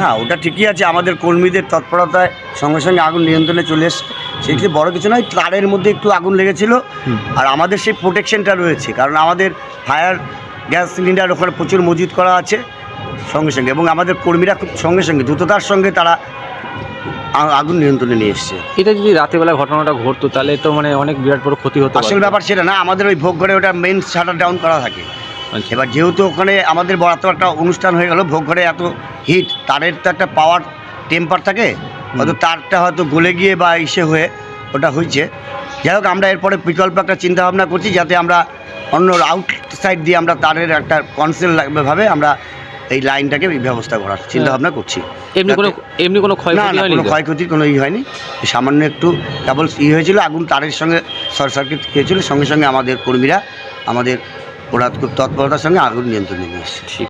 হ্যাঁ ওটা ঠিকই আছে আমাদের কর্মীদের তৎপরতায় সঙ্গে সঙ্গে আগুন নিয়ন্ত্রণে চলে এসছে। সেক্ষেত্রে বড় কিছু নয় তারের মধ্যে একটু আগুন লেগেছিল। আর আমাদের সেই প্রোটেকশনটা রয়েছে কারণ আমাদের ফায়ার গ্যাস সিলিন্ডার ওখানে প্রচুর মজুত করা আছে সঙ্গে সঙ্গে। এবং আমাদের কর্মীরা খুব সঙ্গে সঙ্গে দ্রুততার সঙ্গে তারা আগুন নিয়ন্ত্রণে নিয়ে এসছে। এটা যদি রাতেবেলা ঘটনাটা ঘটতো তাহলে তো মানে অনেক বিরাট বড় ক্ষতি হতো আসল ব্যাপার সেটা না আমাদের ওই ভোগ ঘরে ওটা মেন শাটার ডাউন করা থাকে। এবার যেহেতু ওখানে আমাদের বড় এত একটা অনুষ্ঠান হয়ে গেল ভোগ ঘরে এত হিট তারের তো একটা পাওয়ার টেম্পার থাকে হয়তো তারটা হয়তো গলে গিয়ে বা ইসে হয়ে ওটা হয়েছে। যাই হোক আমরা এরপরে বিকল্প একটা চিন্তা ভাবনা করছি যাতে আমরা অন্য আউট সাইড দিয়ে আমরা তারের একটা কনসেল ভাবে আমরা এই লাইনটাকে ব্যবস্থা করার চিন্তা ভাবনা করছি। এমনি কোনো এমনি কোনো না কোনো? ক্ষয়ক্ষতির কোনো ই হয়নি। সামান্য একটু কেবল ই হয়েছিল আগুন তারের সঙ্গে শর্ট সার্কিট হয়েছিল সঙ্গে সঙ্গে আমাদের কর্মীরা আমাদের ওরা খুব তৎপরতার সঙ্গে আগুন নিয়ন্ত্রণে নিয়ে এসেছে।